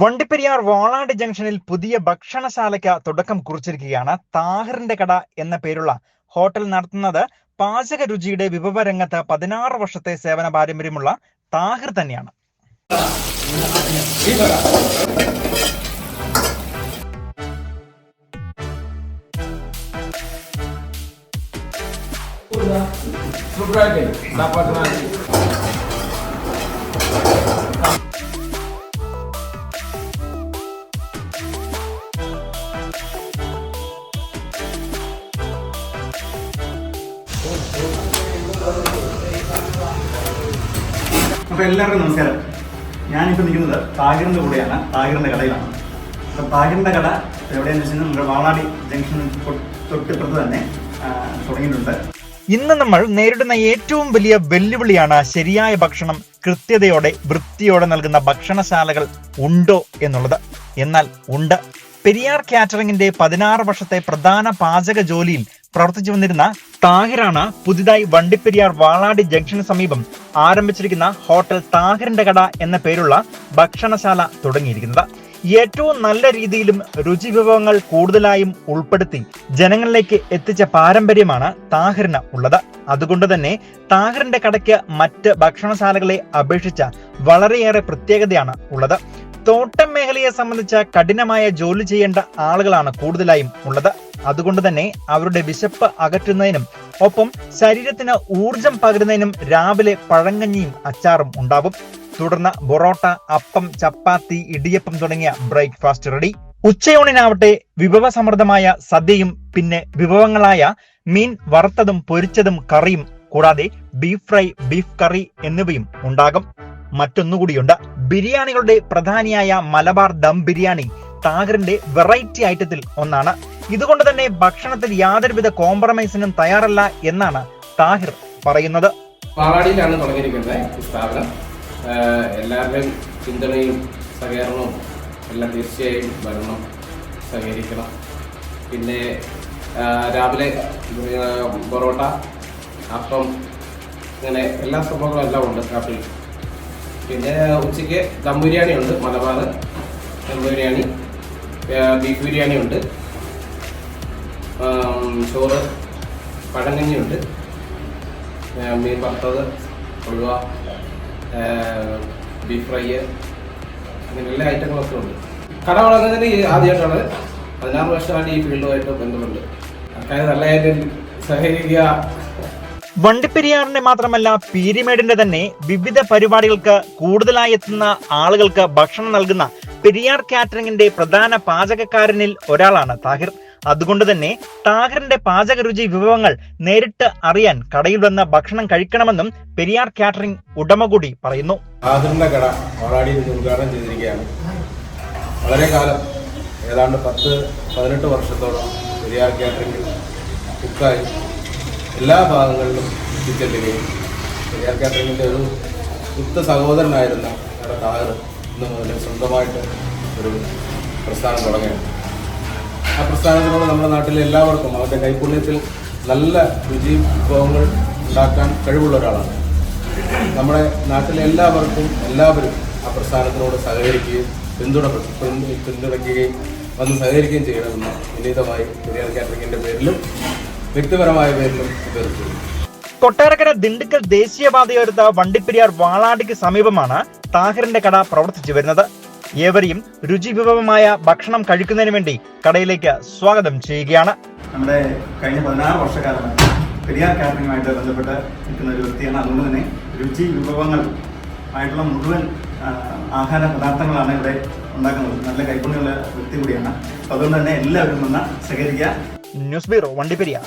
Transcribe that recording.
വണ്ടിപ്പെരിയാർ വാളാട് ജംഗ്ഷനിൽ പുതിയ ഭക്ഷണശാലയ്ക്ക് തുടക്കം കുറിച്ചിരിക്കുകയാണ്. താഹിറിന്റെ കട എന്ന പേരുള്ള ഹോട്ടൽ നടത്തുന്നത് പാചക രുചിയുടെ വിഭവ രംഗത്ത് പതിനാറ് വർഷത്തെ സേവന പാരമ്പര്യമുള്ള താഹിർ തന്നെയാണ്. Surprise, അപ്പോൾ എല്ലാവർക്കും നമസ്കാരം. ഞാനിപ്പോൾ നിൽക്കുന്നത് താഗിറിന്റെ കൂടെയാണ്. താഗിറിന്റെ കടയിലാണ്. അപ്പോൾ താഗിറിന്റെ കട എവിടെയാണെന്ന് വെച്ചാൽ നമ്മുടെ വാളാടി ജംഗ്ഷൻ തൊട്ടിപ്പുറത്ത് തന്നെ തുടങ്ങിയിട്ടുണ്ട്. ഇന്ന് നമ്മൾ നേരിടുന്ന ഏറ്റവും വലിയ വെല്ലുവിളിയാണ് ശരിയായ ഭക്ഷണം കൃത്യതയോടെ വൃത്തിയോടെ നൽകുന്ന ഭക്ഷണശാലകൾ ഉണ്ടോ എന്നുള്ളത്. എന്നാൽ ഉണ്ട്. പെരിയാർ കാറ്ററിംഗിന്റെ പതിനാറ് വർഷത്തെ പ്രധാന പാചക ജോലിയിൽ പ്രവർത്തിച്ചു വന്നിരുന്ന താഹിറാണ് പുതുതായി വണ്ടിപ്പെരിയാർ വാളാടി ജംഗ്ഷന് സമീപം ആരംഭിച്ചിരിക്കുന്ന ഹോട്ടൽ താഹിറിന്റെ കട എന്ന പേരുള്ള ഭക്ഷണശാല തുടങ്ങിയിരിക്കുന്നത്. ഏറ്റവും നല്ല രീതിയിലും രുചി വിഭവങ്ങൾ കൂടുതലായും ഉൾപ്പെടുത്തി ജനങ്ങളിലേക്ക് എത്തിച്ച പാരമ്പര്യമാണ് താഹിറിന് ഉള്ളത്. അതുകൊണ്ട് തന്നെ താഹിറിന്റെ കടയ്ക്ക് മറ്റ് ഭക്ഷണശാലകളെ അപേക്ഷിച്ച വളരെയേറെ പ്രത്യേകതയാണ് ഉള്ളത്. തോട്ടം മേഖലയെ സംബന്ധിച്ച കഠിനമായ ജോലി ചെയ്യേണ്ട ആളുകളാണ് കൂടുതലായും ഉള്ളത്. അതുകൊണ്ട് തന്നെ അവരുടെ വിശപ്പ് അകറ്റുന്നതിനും ഒപ്പം ശരീരത്തിന് ഊർജം പകരുന്നതിനും രാവിലെ പഴങ്കഞ്ഞിയും അച്ചാറും ഉണ്ടാവും. തുടർന്ന് ബൊറോട്ട അപ്പം ചപ്പാത്തി ഇടിയപ്പം തുടങ്ങിയ ബ്രേക്ക്ഫാസ്റ്റ് റെഡി. ഉച്ചയൂണിനാവട്ടെ വിഭവസമൃദ്ധമായ സദ്യയും പിന്നെ വിഭവങ്ങളായ മീൻ വറുത്തതും പൊരിച്ചതും കറിയും കൂടാതെ ബീഫ് ഫ്രൈ ബീഫ് കറി എന്നിവയും ഉണ്ടാകും. മറ്റൊന്നുകൂടിയുണ്ട്. ബിരിയാണികളുടെ പ്രധാനിയായ മലബാർ ദം ബിരിയാണി താഗറിന്റെ വെറൈറ്റി ഐറ്റത്തിൽ ഒന്നാണ്. ഇതുകൊണ്ട് തന്നെ ഭക്ഷണത്തിൽ യാതൊരുവിധ കോംപ്രമൈസിനും തയ്യാറല്ല എന്നാണ് താഹിർ പറയുന്നത്. പാറാടിയിലാണ് തുടങ്ങിയിരിക്കുന്നത് സ്ഥാപനം. എല്ലാവരുടെയും പിന്തുണയും സഹകരണവും എല്ലാം തീർച്ചയായും വരണം സഹകരിക്കണം. പിന്നെ രാവിലെ പൊറോട്ട അപ്പം ഇങ്ങനെ എല്ലാ സംഭവങ്ങളും എല്ലാം ഉണ്ട് കാപ്പിൽ പിന്നെ ഉച്ചയ്ക്ക് ദം ബിരിയാണി ഉണ്ട് മലബാർ ദം ബിരിയാണി. ബീഫ് ബിരിയാണി ഉണ്ട് ചോറ് പഴങ്കഞ്ഞിയുണ്ട്. മീൻ വറുത്തത് കൊള്ളുക ബീഫ് ഫ്രൈ അങ്ങനെ എല്ലാ ഐറ്റങ്ങളൊക്കെ ഉണ്ട്. കട വളർന്നതിന് ആദ്യമായിട്ടാണ് പതിനാറ് വർഷമായിട്ട് ഈ ഫീൽഡുമായിട്ട് ബന്ധമുണ്ട്. ആൾക്കാർ നല്ലതായിട്ട് സഹകരിക്കുക. വണ്ടിപ്പെരിയാറിന്റെ മാത്രമല്ല പീരിമേടിന്റെ തന്നെ വിവിധ പരിപാടികൾക്ക് കൂടുതലായി എത്തുന്ന ആളുകൾക്ക് ഭക്ഷണം നൽകുന്ന പെരിയാർ കാറ്ററിംഗിന്റെ പ്രധാന പാചകക്കാരനിൽ ഒരാളാണ് താഹിർ. അതുകൊണ്ട് തന്നെ താഹിറിന്റെ പാചക രുചി വിഭവങ്ങൾ നേരിട്ട് അറിയാൻ കടയിൽ വന്ന് ഭക്ഷണം കഴിക്കണമെന്നും പെരിയാർ കാറ്ററിംഗ് ഉടമ കൂടി പറയുന്നു. താഹിറിന്റെ കട ഇത് ഉദ്ഘാടനം ചെയ്തിരിക്കുകയാണ്. വളരെ കാലം ഏതാണ്ട് പത്ത് പതിനെട്ട് വർഷത്തോളം പെരിയാർ കാറ്ററിംഗിൽ കുക്കായി എല്ലാ ഭാഗങ്ങളിലും എത്തിച്ചെല്ലുകയും പെരിയാർ കാറ്ററിംഗിന്റെ ഒരു കുത്ത സഹോദരനായിരുന്ന താഹർ. ഇന്ന് മുതൽ സ്വന്തമായിട്ട് ഒരു പ്രസ്ഥാനം തുടങ്ങുകയാണ്. ആ പ്രസ്ഥാനത്തിലൂടെ നമ്മുടെ നാട്ടിലെ എല്ലാവർക്കും അവരുടെ കൈപുണ്യത്തിൽ നല്ല രുചി വിഭവങ്ങൾ ഉണ്ടാക്കാൻ കഴിവുള്ള ഒരാളാണ്. നമ്മുടെ നാട്ടിലെ എല്ലാവർക്കും എല്ലാവരും ആ പ്രസ്ഥാനത്തിനോട് സഹകരിക്കുകയും പിന്തുണ പിന്തു- പിന്തുണയ്ക്കുകയും വന്ന് സഹകരിക്കുകയും ചെയ്യണമെന്ന് വിനീതമായി പെരിയാർ കാറ്ററിംഗിന്റെ പേരിലും വ്യക്തിപരമായ പേരിലും അഭ്യർത്ഥിക്കുന്നു. കൊട്ടാരക്കര ദിണ്ടുക്കൽ ദേശീയപാതയെടുത്ത വണ്ടിപ്പെരിയാർ വാളാടിക്ക് സമീപമാണ് താഹിറിന്റെ കട പ്രവർത്തിച്ചു വരുന്നത്. ഏവരെയും രുചി വിഭവമായ ഭക്ഷണം കഴിക്കുന്നതിന് വേണ്ടി കടയിലേക്ക് സ്വാഗതം ചെയ്യുകയാണ്. നമ്മുടെ കഴിഞ്ഞ പതിനാറ് വർഷക്കാലമായി പെരിയാർ കാറ്ററിംഗുമായിട്ട് ബന്ധപ്പെട്ട് നിൽക്കുന്ന ഒരു വ്യക്തിയാണ്. അതുകൊണ്ട് തന്നെ രുചി വിഭവങ്ങൾ ആയിട്ടുള്ള മുഴുവൻ ആഹാര പദാർത്ഥങ്ങളാണ് ഇവിടെ ഉണ്ടാക്കുന്നത്. നല്ല കൈപ്പുണ്യമുള്ള വ്യക്തി കൂടിയാണ്. അതുകൊണ്ട് തന്നെ എല്ലാവരും വന്ന് സഹകരിക്കുക. News bureau Vandiperiyar.